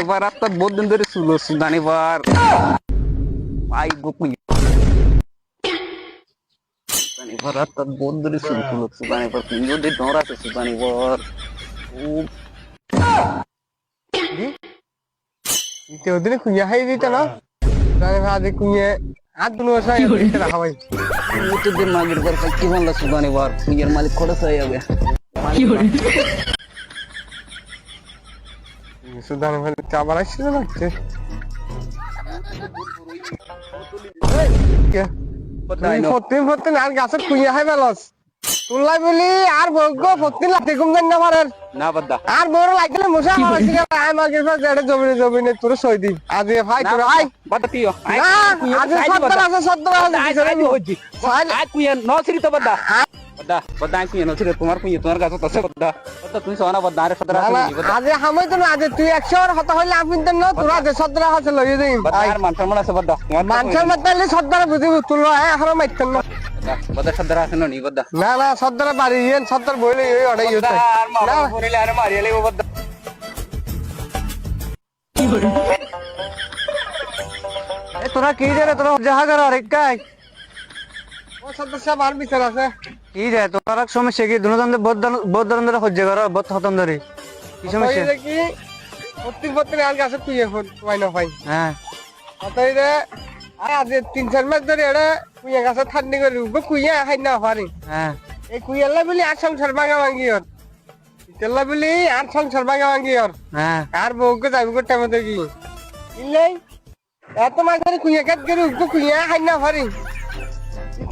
এবার আপনার বহুত দিন ধরে ছিল সুদান এবার আই গোপুই এবার আপনার বহুত ধরে ছিল ছিল সুদান এবার যদি ডর আছে সুদান এবার ও ওদিনে কুইয়া খাই দিতে না? তাহলে ভাবে কুইয়ে হাত দুনো সাই ভাই ও তো দিন মাগের পর কি বললা সুদান এবার কুইয়ের মালিক খরচ হয়ে যাবে। সুদান ভাই আবার আসছে লাগছে ফতিন ফতিন আর গাছের কুইয়া খাই পেলস। তুলাই বলি আর বগ্য ফতিন লাঠি কম জানি না পারেন না বাদ্দা আর বড় লাগলে আই মাগের পর যেটা জমিনে জমিনে তোর সই দি আজ এ ভাই তোর আই। বাদ্দা তুইও না আজ সত্তর আছে সত্তর আছে আই আই তো বাদ্দা তোমার কুইয়ে তোমার গাছ তুমি সোনা আরে আজ হামাই তো আজ তুই হতা হইলে আমি তো না তোরা যে দিই আর মান আছে হ্যাঁ না আছে নি না না বাড়ি ইয়েন বইলে এই অড়াই আর আরে মারিয়ে লইব কি রে তোরা যাহা কর আরে কাই ও সত্তর সাহেব আর বিচার আছে কি রে তোর সমস্যা কি? দুজন বহুত ধরনের সহ্য কর বহুত হতন ধরে কি সমস্যা? কি প্রত্যেক প্রত্যেক আর গাছে কুইয়ে পাই না পাই হ্যাঁ। অতই রে আজ তিন চার মাস ধরে এটা কুইয়া গাছে ঠান্ডি করে উঠবো কুইয়া খাই না পারি হ্যাঁ। এই কুইয়াল্লা বলি আর সংসার ভাঙা ভাঙি ওর। ইতেল্লা বলি আর সংসার ভাঙা ভাঙি ওর। হ্যাঁ। আর বউকে যাবি করতে মতো কি? ইল্লাই এত মাস ধরে কুইয়া কাট করে উঠবো কুইয়া খাই না পারি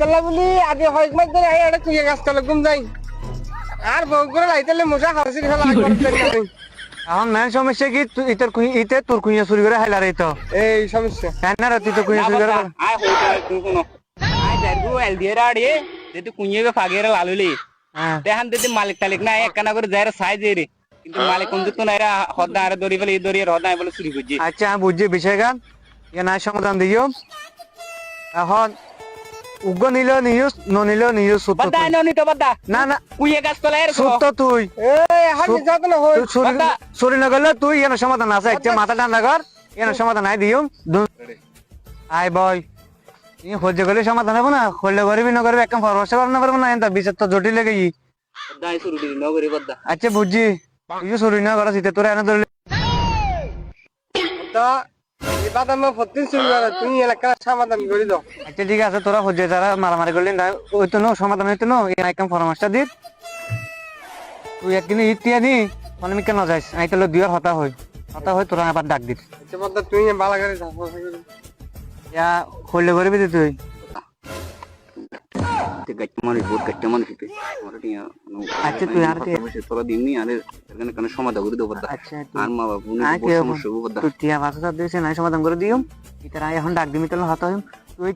ইতেল্লা বলি আজ হয় মাস ধরে এটা কুইয়া গাছ তলে ঘুম যাই। আর বউ করে লাইতেলে মশা খাওয়াছি নাই। এখন মেন সমস্যা কি? তুই ইতর কুই ইতে তোর কুইয়া চুরি করে হাইলা রে তো এই সমস্যা। হ্যাঁ না রে, তুই তো কুইয়া চুরি করে বাদ্দা, আই হইতো তুই কোনো আই যাইগু এল দিয়ে রাড়ি যেতে কুইয়ে ফাগেরে লালুলি হ্যাঁ দেখান দিতে মালিক টালিক না একখানা করে যাই সাইজ রে কিন্তু মালিক কোন তো না এরা হদ্দা আরে দড়ি ফেলে এই দড়ি আর হদ্দা বলে চুরি করছি আচ্ছা বুঝছি বিষয় গান ইয়ে নাই সমাধান দিও এখন উগ্র নিল নিউজ ননিল নিউজ সুত বাদ্দা আইনো নি তো বাদ্দা না না। কুইয়ে গাছ তলা এর সুত তুই। এই এখন যত না হই তুই চুরি বাবা। চুরি না করলে তুই এর সমাধান আছে। একটা মাথা ঠান্ডা কর এর সমাধান নাই দিও। আই বয়। ই সহ্য করলে সমাধান হবে না। করলে করবি না করবি একদম ভরসা করানো পারব না। এটা বিচার তো জটিল লেগে ই বাদ্দা আই চুরি দিলি নগরি বাদ্দা আচ্ছা চুরি না করা শীতে তোরা এনে ধরলে তো বাদাম করে তুমি এলাকার সমাধান করে দাও। আচ্ছা ঠিক আছে তোরা সহ্য যারা মারামারি করলি না ওই তো নো সমাধান হইতো নো এই একদম পরামর্শটা দিত। তুই একদিন ইতিয়া দি মানে আমি কেন যাইস আই তাহলে দুয়ার হতা হই। হতা হই তোরা আবার ডাক দিস। আচ্ছা করে ইয়া হইলে করবি তুই? আচ্ছা, তুই আর তোরা দিমনি আরে এখানে কেন সমাধান করে দেবো? আচ্ছা আর মা বাবু নে বহুত সমস্যা তুই টিয়া বাসা দিয়েছে নাই সমাধান করে দিও। ইতারা এখন ডাক দিমি তাহলে হতা হইম।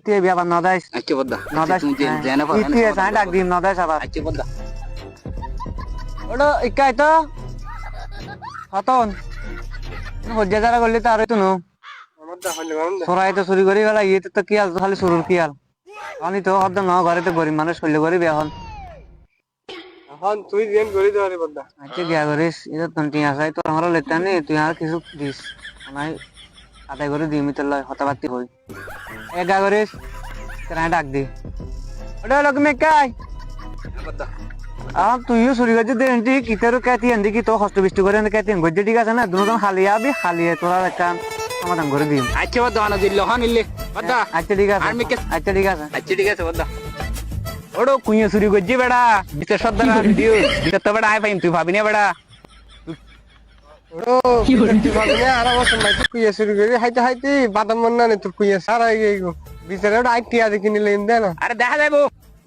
তুই আবার নদাইস আচ্ছা বাদ্দা নদাইস তুমি জেনে পারো ইতিয়া সাই ডাক দিম নদাইস আবার। আচ্ছা বাদ্দা ওটা ইকাই তো হতন। হজ্জ যারা করলি তো আর তো নো। আমার দা হইলে গরম দে। সরাই তো চুরি করি গেলা ইয়ে তো কি আল খালি চুরুর কি আল আমি তো হদ্দ ন ঘরে তো গরিব মানুষ করলে করিবি এখন এখন তুই দিন করে দাও রে বদা আচ্ছা গিয়া করিস এটা তো টিয়া চাই তোর আমার লেখা নেই তুই আর কিছু দিস। নাই আদায় করে দিমি তোর লয় হতাবাতি হই এ গা করিস কেন ডাক দি। ওটা লোক মে কাই? বাদ্দা আম তুইও চুরি করছি দেন ঠিক কিতারও কেতি আনদি কি তো কষ্ট বৃষ্টি করে আনদি কেতি গজ্জে ঠিক আছে না? দুজন খালি আবি খালি তোরা একটা সমাধান করে দিম আচ্ছা বাদ্দা আনো দিল হন ইল্লে বাদ্দা আচ্ছা ঠিক আছে। আর মিকে- আচ্ছা ঠিক আছে। আচ্ছা ঠিক আছে বাদ্দা ওড়ো কুইয়ে চুরি করছি বেড়া। বিচার সর্দার ভিডিও বিচার তো বেড়া আই পাইম তুই ভাবি না বেড়া। ও তুই ভাবি না আর অবশ্য নাই তুই কুইয়া শুরু করে। হাইতে হাইতে বাদাম মন না নে তোর কুইয়া সারা হয়ে গেই বিচারে ওটা আইটি আদি কিনে লইন দে না। আরে দেখা যাইবো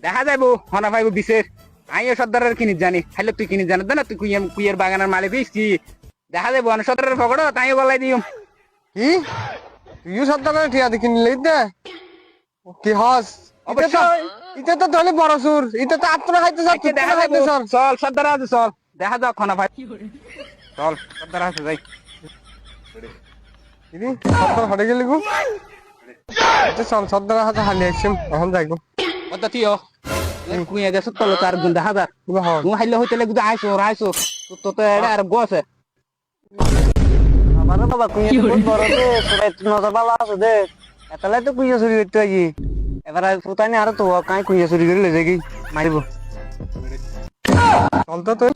দেখা যাইবো হনা পাইবো বিশের আইও সর্দারের কিনি জানি। খাইলে তুই কিনি জানিস না? তুই কুইয়ের কুইয়ের বাগানের মালিক কি? দেখা যাইবো অনেক সর্দারের পকড়ো তাইও বলাই দিও কি? তুইও সত্তর করে ঠিয়া দি কিনে লইন দে কি হস? এটা তো তাহলে বড় সুর এটা তো আত্মরা খাইতে সব দেখা খাইতে সর চল সর্দার আছে চল। দেখা যাক খনা ভাই। চল সর্দার আছে যাই। দিদি সত্তর হটে গেলি গো? চল সত্তর হাতে হালি আসছিম এখন যাইগো কত তুইও কুইয়া গেছে তলো তার গুণ দেখা হস? তুই হাইলে হইতে লাগু আইসো আইসো। তো তো এটা আর গোছে বাবারে বাবা কুইয়া তো বহুত বড় দে তোরা একটু নজর ভালো আছে দে। এতলাই তো কুইয়া চুরি করতে আই এবার ফুতানি আর তো কাই কুইয়া চুরি করে লে যাগি মারিব চল তো তুই।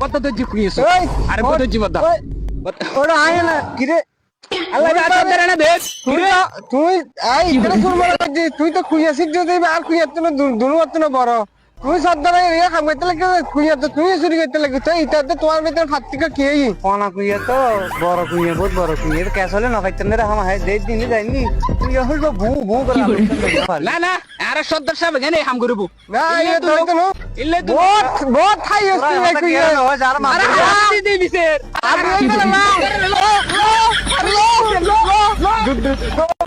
কত তো জি কুইয়েছো আরে কত জি বদা ওই, আয় না কিরে আল্লাহ রে সর্দার না দেখ তুই তুই আই তুই তো খুঁজে দিবি আর খুঁজে তো বড় তুই সর্দার ইয়ে খাম করতে লাগে খুঁজে তো তুই চুরি করতে লাগে তুই ইতাতে তোমার ভিতরে ফাট থেকে কে কোনা কুইয়া তো বড় কুইয়া বহুত বড় কুইয়া ক্যাশ হলে না ফাইতেন রে হামা হাই দেই দিন যাইনি কুইয়া হইল ভু ভু করে না না আরে সর্দার সাহেব এখানে হাম করব না ইয়ে তো তো নো ইল্লে তো বহুত বহুত খাই আসছিস রে খুঁজে আরে হাসি দে বিশের আর এই না লো লো লো লো লো